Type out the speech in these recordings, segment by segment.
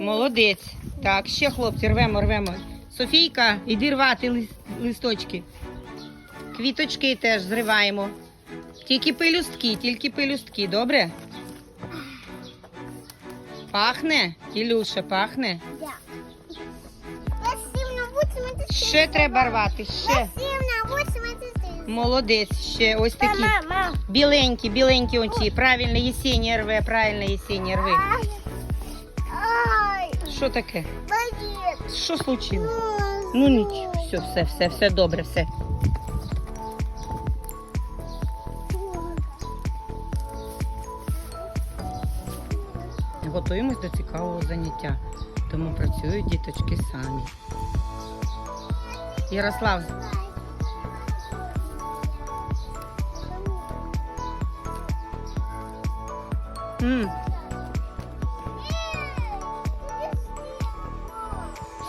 Молодець. Так, ще хлопці, рвемо, рвемо. Софійка, іди рвати лис- листочки. Квіточки теж зриваємо. Тільки пелюстки, тільки пелюстки, добре? Пахне? Ілюша, пахне? Ще треба рвати, ще. Молодець, ще ось такі. Біленькі, біленькі оці. Правильно, Єсенія рве, правильно, Єсенія рви. Що таке? Що случилось? Ну нічого, все, все, все, все добре, все. Готуємось до цікавого заняття, тому працюють діточки самі. Ярослав, м,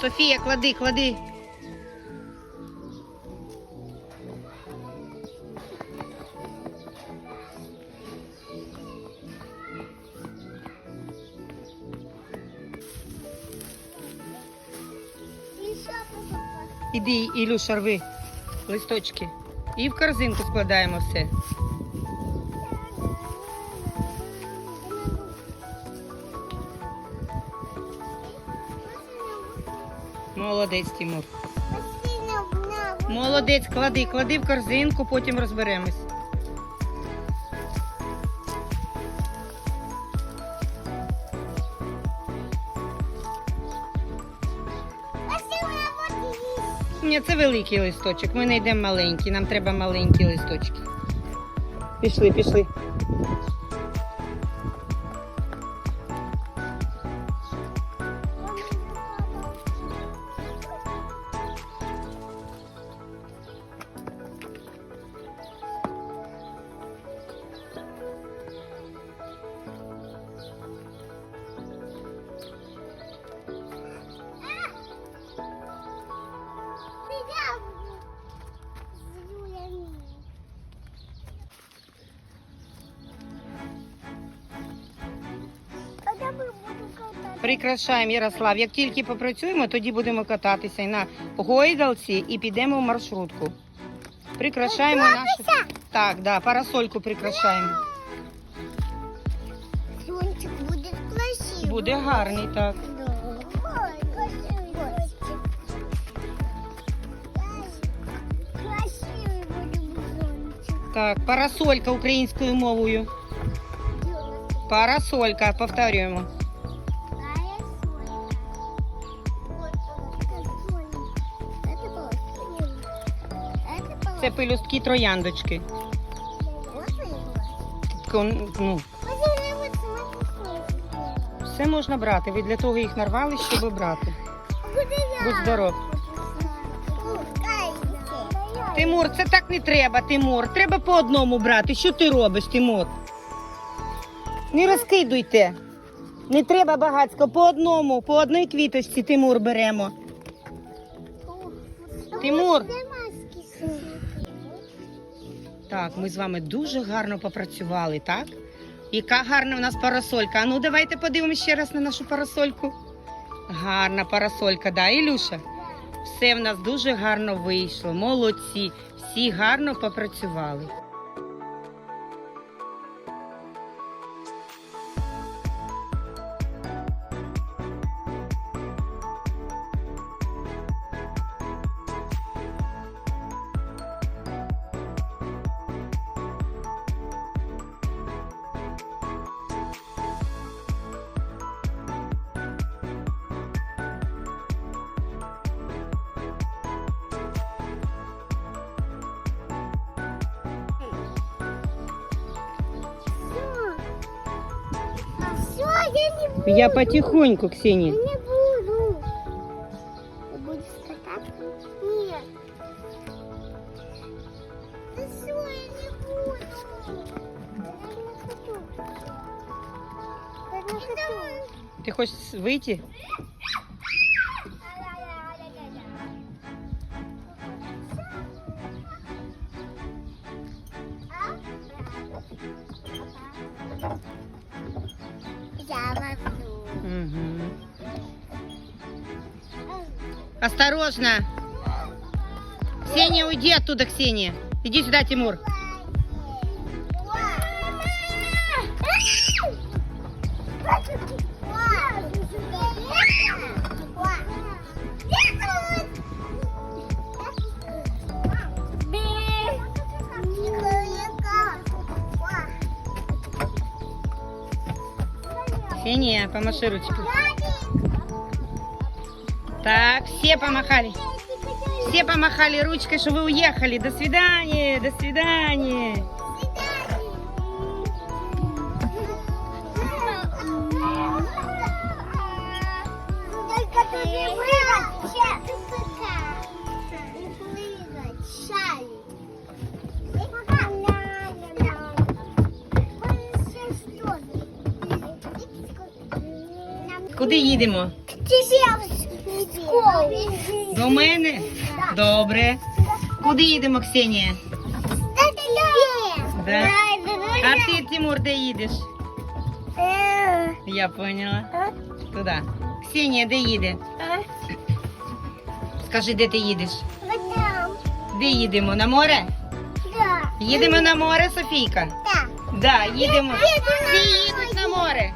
Софія, клади, клади. Іди, Ілюша, рви листочки. І в корзинку складаємо все. Молодець, Тимур. Молодець, клади, клади в корзинку, потім розберемось. Ні, це великий листочок. Ми не йдемо маленький, нам треба маленькі листочки. Пішли, пішли. Прикрашаємо Ярослав. Як тільки попрацюємо, тоді будемо кататися і на гойдалці і підемо в маршрутку. Прикрашаємо нашу. Так, да, парасольку прикрашаємо. Сончик будет красивый. Буде гарний, так. Да. Ой, красивый. Красивый будет зонтик. Так, парасолька українською мовою. Парасолька, повторюємо. Це пелюстки трояндочки. Ну, все можна брати. Ви для того їх нарвали, щоб брати. Будь здоров. Тимур, це так не треба, Тимур. Треба по одному брати. Що ти робиш, Тимур? Не розкидуйте. Не треба багацько, по одному, по одній квіточці Тимур беремо. Тимур. Так, ми з вами дуже гарно попрацювали, так? Яка гарна у нас парасолька. А ну давайте подивимося ще раз на нашу парасольку. Гарна парасолька, да, Ілюша? Все в нас дуже гарно вийшло. Молодці. Всі гарно попрацювали. Я потихоньку, Ксенія. Я не буду. Ты будешь кататься? Нет. Да все, я не буду. Я не хочу. Я не хочу. Ти хочеш вийти? Угу. Осторожно. Ксения, уйди оттуда, Ксения. Иди сюда, Тимур. Мама! Ксения, помаши. Так, все помахали. Все помахали ручкой, что вы уехали. До свидания, до свидания. Только ты Куди їдемо? До мене? Добре. Куди їдемо, Ксенія? Да. А ти, Тимур, де їдеш? Я поняла. Туди. Ксенія, де їде? Скажи, де ти їдеш? Де їдемо? На море? Їдемо на море, Софійка? Да, їдемо. Всі їдуть на море.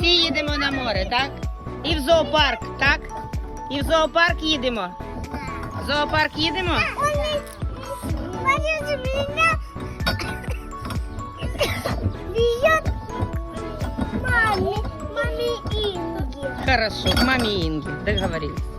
Всі їдемо на море, так? І в зоопарк, так? І в зоопарк їдемо. В зоопарк їдемо? Хорошо, к маме Инге. Договорились.